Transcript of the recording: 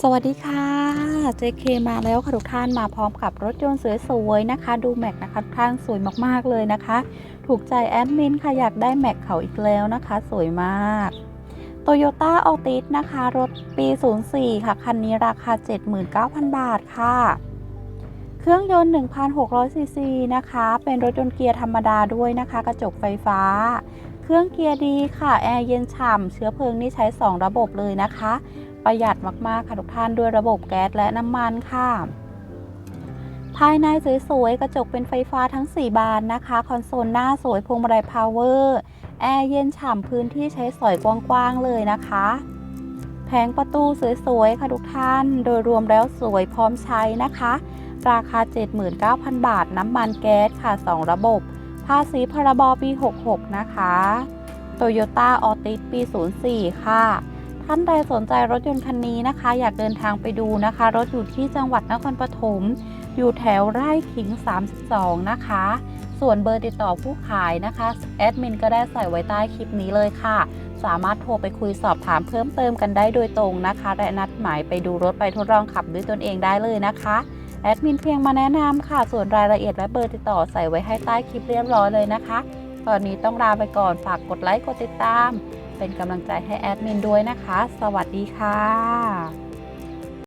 สวัสดีค่ะ JK มาแล้วค่ะทุกท่านมาพร้อมกับรถยนต์สวยๆนะคะ ดูแม็กนะคะทุกท่านสวยมากๆเลยนะคะ ถูกใจแอดมินค่ะอยากได้แม็กเขาอีกแล้วนะคะ สวยมาก Toyota Altis นะคะ รถปี 04 ค่ะ คันนี้ราคา 79,000 บาทค่ะ เครื่องยนต์1,600ซีซีนะคะ เป็นรถยนต์เกียร์ธรรมดาด้วยนะคะ กระจกไฟฟ้า เครื่องเกียร์ดีค่ะ แอร์เย็นฉ่ำเชื้อเพลิงนี่ใช้ 2 ระบบเลยนะคะ ประหยัดมากๆค่ะทุกท่านด้วยระบบแก๊สและน้ำมันค่ะ ภายในสวยๆ กระจกเป็นไฟฟ้าทั้ง 4 บานนะคะ คอนโซลหน้าสวยพวงมาลัยพาวเวอร์แอร์เย็นฉ่ำพื้นที่ใช้สอยกว้างๆเลยนะคะแผงประตูสวยๆ ค่ะทุกท่าน โดยรวมแล้วสวยพร้อมใช้นะคะ ราคา 79,000 บาท น้ำมันแก๊สค่ะ 2 ระบบ ภาษีพรบปี 66 นะคะ Toyota Altis ปี 04 ค่ะ ท่านใดสนใจรถยนต์คันนี้นะคะ อยากเดินทางไปดูนะคะ รถอยู่ที่จังหวัดนครปฐมอยู่แถวไร่ขิง 32 นะคะ ส่วนเบอร์ติดต่อผู้ขายนะคะแอดมินก็ได้ใส่ไว้ใต้คลิปนี้เลยค่ะ สามารถโทรไปคุยสอบถามเพิ่มเติมกันได้โดยตรงนะคะ และนัดหมายไปดูรถไปทดลองขับด้วยตนเองได้เลยนะคะแอดมินเพียงมาแนะนำค่ะ ส่วนรายละเอียดและเบอร์ติดต่อใส่ไว้ให้ใต้คลิปเรียบร้อยเลยนะคะ ตอนนี้ต้องลาไปก่อนฝากกดไลค์กดติดตาม เป็นกำลังใจให้แอดมินด้วยนะคะ สวัสดีค่ะ